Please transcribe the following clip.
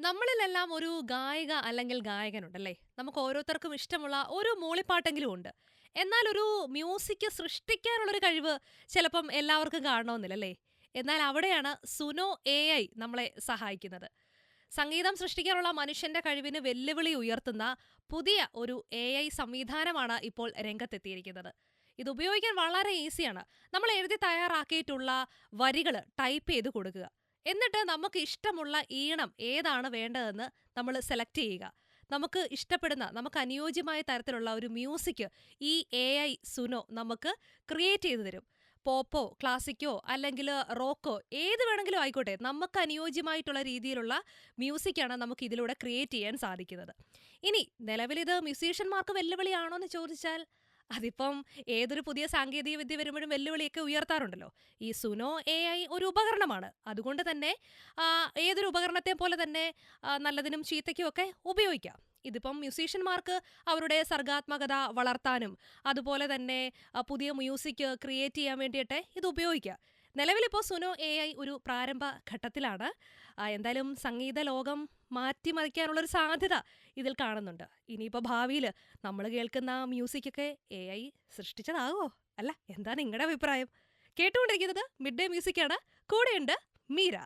നമ്മളിലെല്ലാം ഒരു ഗായിക അല്ലെങ്കിൽ ഗായകനുണ്ടല്ലേ? നമുക്ക് ഓരോരുത്തർക്കും ഇഷ്ടമുള്ള ഒരു മൂളിപ്പാട്ടെങ്കിലും ഉണ്ട്. എന്നാൽ ഒരു മ്യൂസിക് സൃഷ്ടിക്കാനുള്ളൊരു കഴിവ് ചിലപ്പം എല്ലാവർക്കും കാണണമെന്നില്ലല്ലേ? എന്നാൽ അവിടെയാണ് സുനോ എ ഐ നമ്മളെ സഹായിക്കുന്നത്. സംഗീതം സൃഷ്ടിക്കാനുള്ള മനുഷ്യന്റെ കഴിവിന് വെല്ലുവിളി ഉയർത്തുന്ന പുതിയ ഒരു എ ഐ സംവിധാനമാണ് ഇപ്പോൾ രംഗത്തെത്തിയിരിക്കുന്നത്. ഇത് ഉപയോഗിക്കാൻ വളരെ ഈസിയാണ്. നമ്മൾ എഴുതി തയ്യാറാക്കിയിട്ടുള്ള വരികൾ ടൈപ്പ് ചെയ്ത് കൊടുക്കുക. എന്നിട്ട് നമുക്ക് ഇഷ്ടമുള്ള ഈണം ഏതാണ് വേണ്ടതെന്ന് നമ്മൾ സെലക്ട് ചെയ്യുക. നമുക്ക് ഇഷ്ടപ്പെടുന്ന നമുക്ക് അനുയോജ്യമായ തരത്തിലുള്ള ഒരു മ്യൂസിക് ഈ എ ഐ സുനോ നമുക്ക് ക്രിയേറ്റ് ചെയ്തു തരും. പോപ്പോ ക്ലാസിക്കോ അല്ലെങ്കിൽ റോക്കോ ഏത് വേണമെങ്കിലും ആയിക്കോട്ടെ. നമുക്ക് അനുയോജ്യമായിട്ടുള്ള രീതിയിലുള്ള മ്യൂസിക്കാണ് നമുക്ക് ഇതിലൂടെ ക്രിയേറ്റ് ചെയ്യാൻ സാധിക്കുന്നത്. ഇനി നിലവിലിത് മ്യൂസീഷ്യന്മാർക്ക് വെല്ലുവിളിയാണോ എന്ന് ചോദിച്ചാൽ അതിപ്പം ഏതൊരു പുതിയ സാങ്കേതിക വിദ്യ വരുമ്പോഴും വെല്ലുവിളിയൊക്കെ ഉയർത്താറുണ്ടല്ലോ. ഈ സുനോ എ ഐ ഒരു ഉപകരണമാണ്. അതുകൊണ്ട് തന്നെ ഏതൊരു ഉപകരണത്തെ പോലെ തന്നെ നല്ലതിനും ചീത്തയ്ക്കും ഒക്കെ ഉപയോഗിക്കാം. ഇതിപ്പം മ്യൂസീഷ്യന്മാർക്ക് അവരുടെ സർഗാത്മകത വളർത്താനും അതുപോലെ തന്നെ പുതിയ മ്യൂസിക് ക്രിയേറ്റ് ചെയ്യാൻ വേണ്ടിയിട്ട് ഇത് ഉപയോഗിക്കാം. നിലവിലിപ്പോൾ സുനോ എ ഐ ഒരു പ്രാരംഭ ഘട്ടത്തിലാണ്. എന്തായാലും സംഗീത ലോകം മാറ്റിമറിക്കാനുള്ളൊരു സാധ്യത ഇതിൽ കാണുന്നുണ്ട്. ഇനിയിപ്പോൾ ഭാവിയിൽ നമ്മൾ കേൾക്കുന്ന മ്യൂസിക്കൊക്കെ എ ഐ സൃഷ്ടിച്ചതാകുമോ അല്ല എന്താണ് നിങ്ങളുടെ അഭിപ്രായം? കേട്ടുകൊണ്ടിരിക്കുന്നത് മിഡ് ഡേ മ്യൂസിക്കാണ്. കൂടെയുണ്ട് മീര.